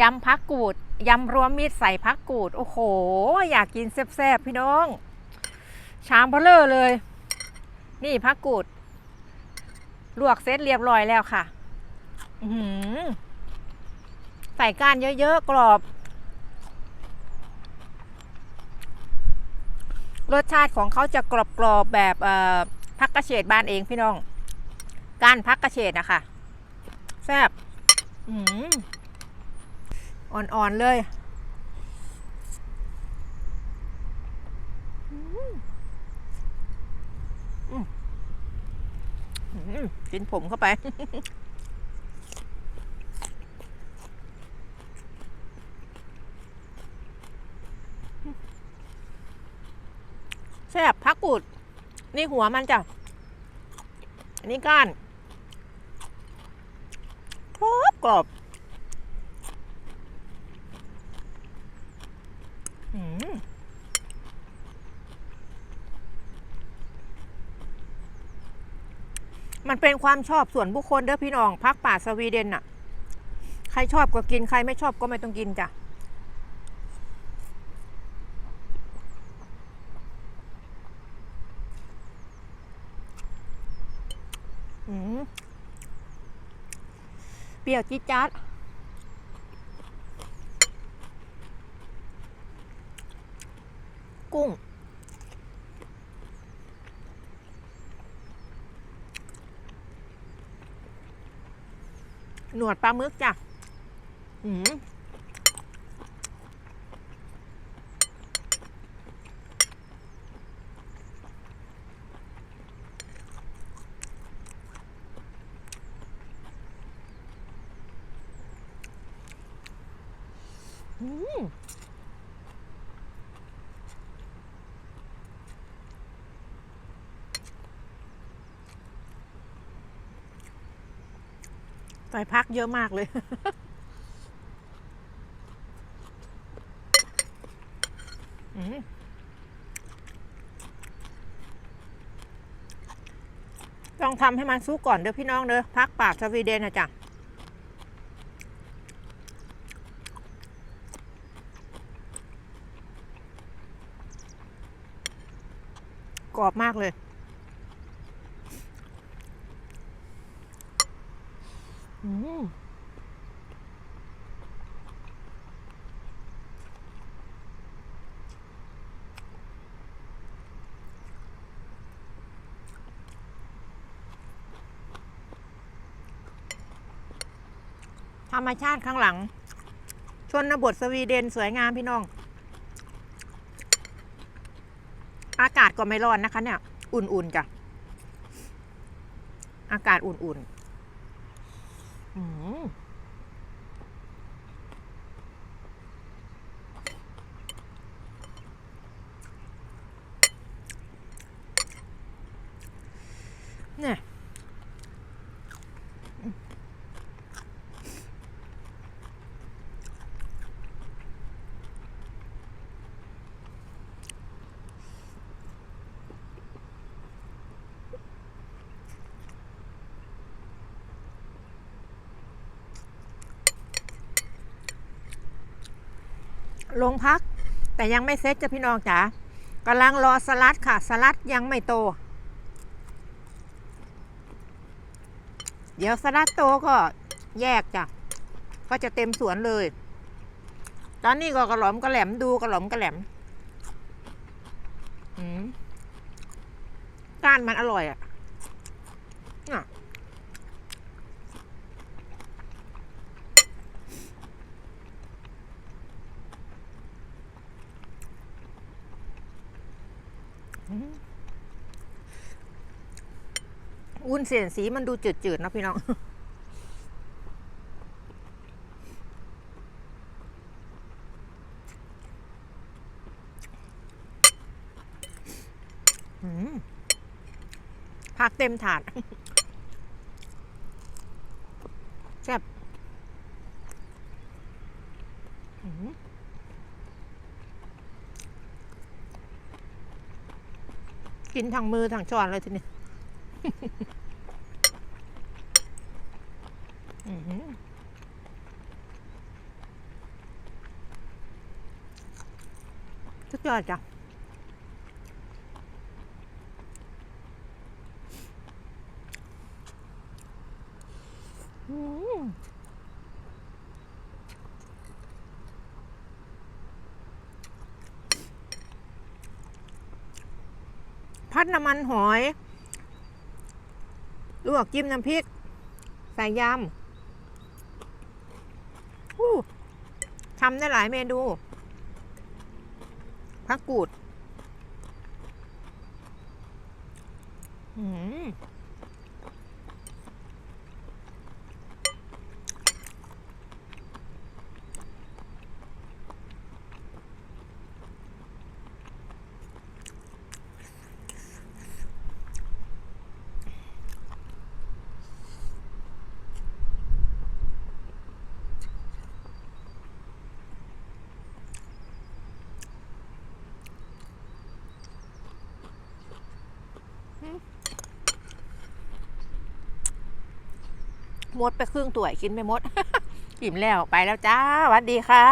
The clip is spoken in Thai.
ยำพักกูดยำรวมมิตรใส่พักกูด โอ้โห อยากกินแซ่บๆพี่น้อง ชามเบลเลอร์เลย นี่พักกูด ลวกเสร็จเรียบร้อยแล้วค่ะหือใส่ก้านเยอะๆ กรอบ รสชาติของเขาจะกรอบๆ แบบพักกระเฉดบ้านเองพี่น้อง ก้านพักกระเฉดนะคะ แซ่บอื้อ อ่อน ๆ เลยอืมกินผมเข้าไป แซ่บพักกูด นี่หัวมันจ้ะ อันนี้ก้านกรอบกรอบอืม มันเป็นความชอบส่วนบุคคลเด้อพี่น้องพักป่าสวีเดนน่ะ ใครชอบก็กินใครไม่ชอบก็ไม่ต้องกินจ้ะอืมเปรี้ยวจี๊ดจ๊าดกุ้ง หนวดปลาหมึกจ้ะอืมอืม ใส่พักเยอะมากเลยอืมต้องทำให้มันสุกก่อนเด้อพี่น้องเด้อพักปากสวีเดนนะจ๊ะกรอบมากเลย อืม ธรรมชาติข้างหลัง ชนบทสวีเดนสวยงามพี่น้อง อากาศก็ไม่ร้อนนะคะเนี่ย อุ่นๆจ้ะ อากาศอุ่นๆ อืมเนี่ ยลงพัก แต่ยังไม่เซ็ตจ้ะพี่น้องจ๋ากำลังรอสลัดค่ะ สลัดยังไม่โต เดี๋ยวสลัดโตก็แยกจ้ะก็จะเต็มสวนเลย ตอนนี้ก็กระหล่อมกระแหลมดูกระหล่อมกระแหลมอืมก้านมันอร่อยอะ่ะ อืมวุ้นเสียนสีมันดูจืดๆนะพี่น้องอืมผักเต็มถาดแซ่บ กินทางมือทางช้อนเลยทีนี้ทุกยอดจ้ะอืม พัดน้ำมันหอย ลวกจิ้มน้ำพริก ใส่ยำอู้ทำได้หลายเมนูพักกูด อืมห มดไปครึ่งตัวกินไม่หมดอิ่มแล้วไปแล้วจ้าสวัสดีค่ะ